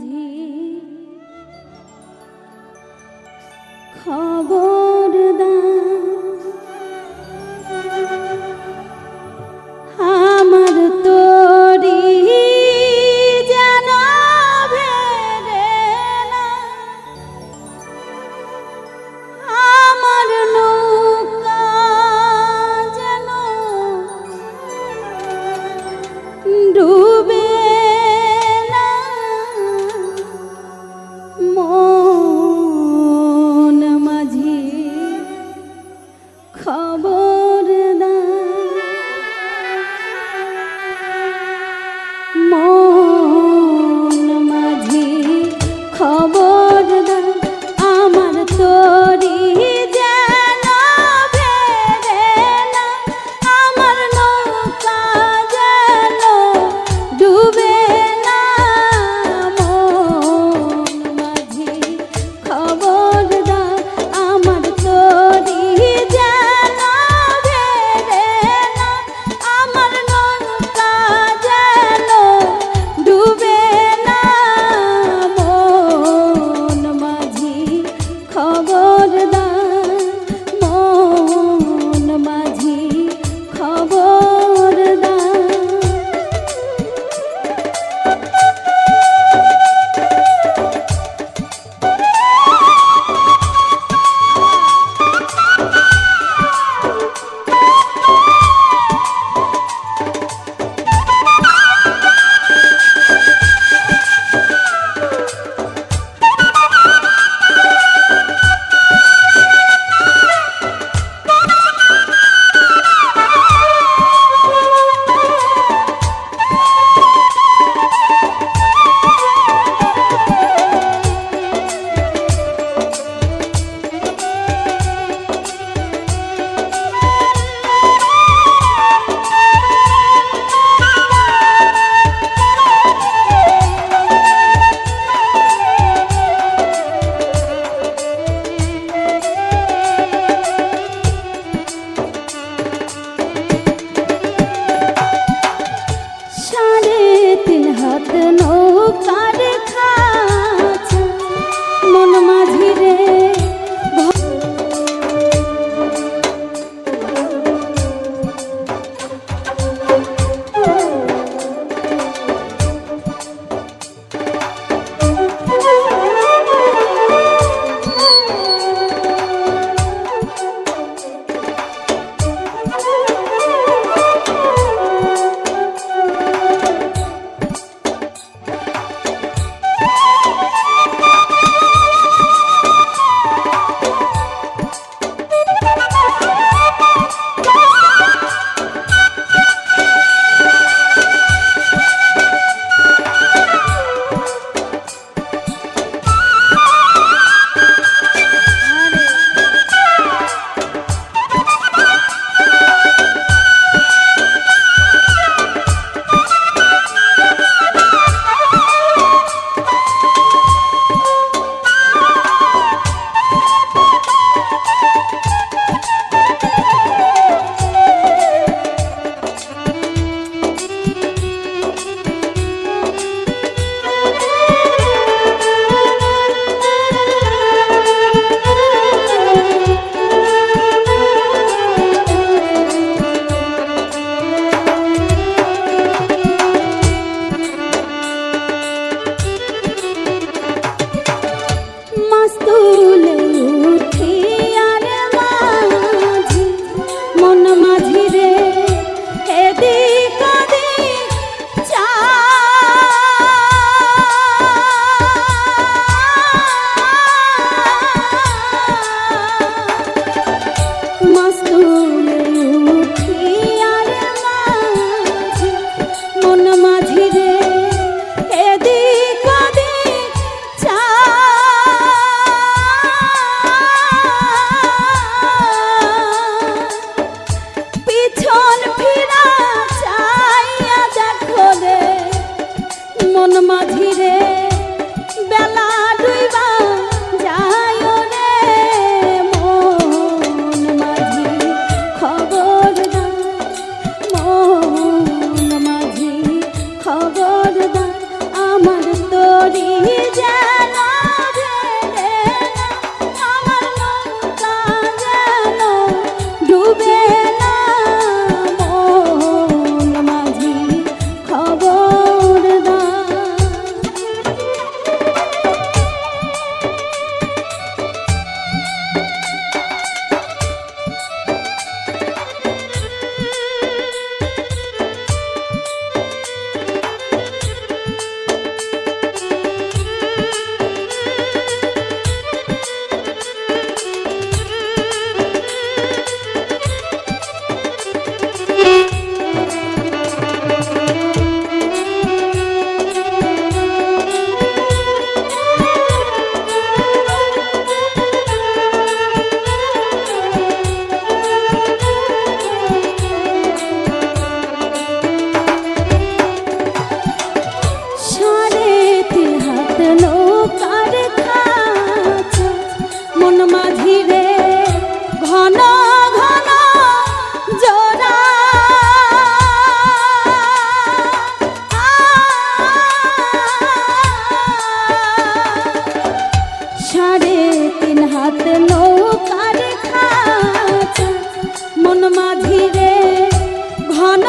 মাঝে খবর আমার তোরি যেন আমার নৌকা যেন ডু জীবন মাঝিরে বেলা ডুইবা যায় রে মন মাঝি খবর মন মাঝি খবর মাঝিরে ঘন